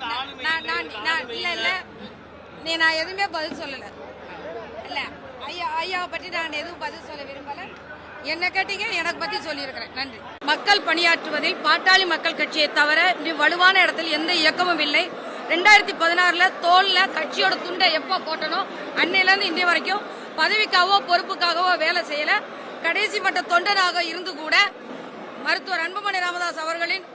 நான் நான் நான் இல்ல இல்ல. நீ நான் எதுவுமே பதில் சொல்லல. இல்ல. ஐயா ஐயாவை பற்றி நான் எதுவும் பதில் சொல்ல விரும்பல. என்ன கேட்டீங்க எனக்கு பத்தி சொல்லியிருக்கிறேன். நன்றி. மக்கள் பணியாற்றுவதில் பாட்டாளி மக்கள் கட்சியை தவிர இன்று வலுவான இடத்தில் எந்த இயக்கமும் இல்லை. ரெண்டாயிரத்தி பதினாறுல தோல்ல கட்சியோட துண்டை எப்போ போட்டனோ அன்னையில இருந்து இன்றைய வரைக்கும் பதவிக்காகவோ பொறுப்புக்காகவோ வேலை செய்யல. கடைசி மட்ட தொண்டனாக இருந்து கூட மருத்துவர் அன்புமணி ராமதாஸ் அவர்களின்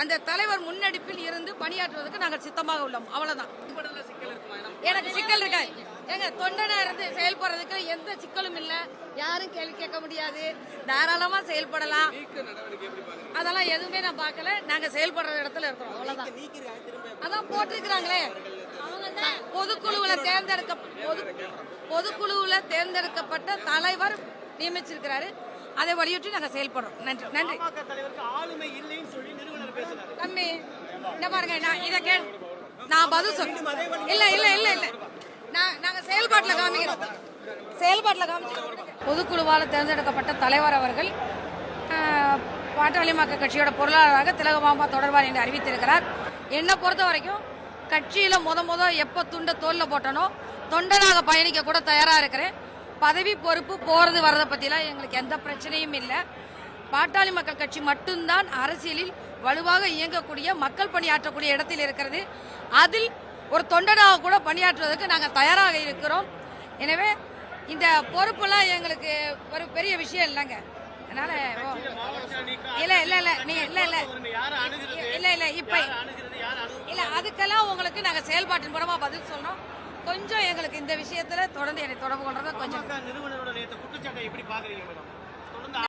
அந்த தலைவர் முன்னெடுப்பில் இருந்து பணியாற்றுவதற்கு நாங்கள் சித்தமாக உள்ளோம். அவ்வளவுதான். எனக்கு சிக்கல் இருக்கா? ஏங்க தொண்டனா இருந்து செயல்படுறதுக்கு எந்த சிக்கலும் இல்ல. யாரும் கேள்வி கேட்க முடியாது. தாராளமா செயல்படலாம். அதெல்லாம் எதுவுமே நான் பார்க்கல. நாங்க செயல்படுற இடத்துல இருக்கிறோம். அவ்வளவுதான். அதான் போட்டிருக்கிறாங்களே. பொதுக்குழுவுல தேர்ந்தெடுக்க பொது பொதுக்குழுவுல தேர்ந்தெடுக்கப்பட்ட தலைவர் நியமிச்சிருக்கிறாரு. அதை வலியுறுத்தி நாங்க செயல்படுறோம். நன்றி நன்றி. இங்க பாருங்க நான் இத கேள். நான் பதில் சொல் இல்ல இல்ல இல்ல இல்ல. நான் நாங்க செயல்பாட்டுல காமிக்கிறோம். செயல்பாட்டுல காமிச்சு பொதுக்குழுவால் தேர்ந்தெடுக்கப்பட்ட தலைவர் அவர்கள் பாட்டாளி மக்கள் கட்சியோட பொருளாளராக திலகமாமா தொடர்வார் என்று அறிவித்திருக்கிறார். என்னை பொறுத்த வரைக்கும் கட்சியில முத முத எப்ப துண்ட தோல்ல போட்டனோ தொண்டனாக பயணிக்க கூட தயாரா இருக்கிறேன். பதவி பொறுப்பு போறது வர்றதை பற்றிலாம் எங்களுக்கு எந்த பிரச்சனையும் இல்லை. பாட்டாளி மக்கள் கட்சி மட்டும்தான் அரசியலில் வலுவாக இயங்கக்கூடிய மக்கள் பணியாற்றக்கூடிய இடத்தில் இருக்கிறது. அதில் ஒரு தொண்டனாக கூட பணியாற்றுவதற்கு நாங்கள் தயாராக இருக்கிறோம். எனவே இந்த பொறுப்பெல்லாம் எங்களுக்கு ஒரு பெரிய விஷயம் இல்லைங்க. அதனால இல்ல இல்ல இல்ல நீங்க இல்ல இல்ல. இல்ல இல்ல இப்ப இல்ல அதுக்கெல்லாம் உங்களுக்கு நாங்க செயல்பாட்டின் மூலமா பதில் சொன்னோம் கொஞ்சம் எங்களுக்கு இந்த விஷயத்துல தொடர்ந்து என்னை தொடர்பு கொள்றத கொஞ்சம் நிறுவனரோட குற்றச்சாட்டை எப்படி பாக்குறீங்க மேடம்?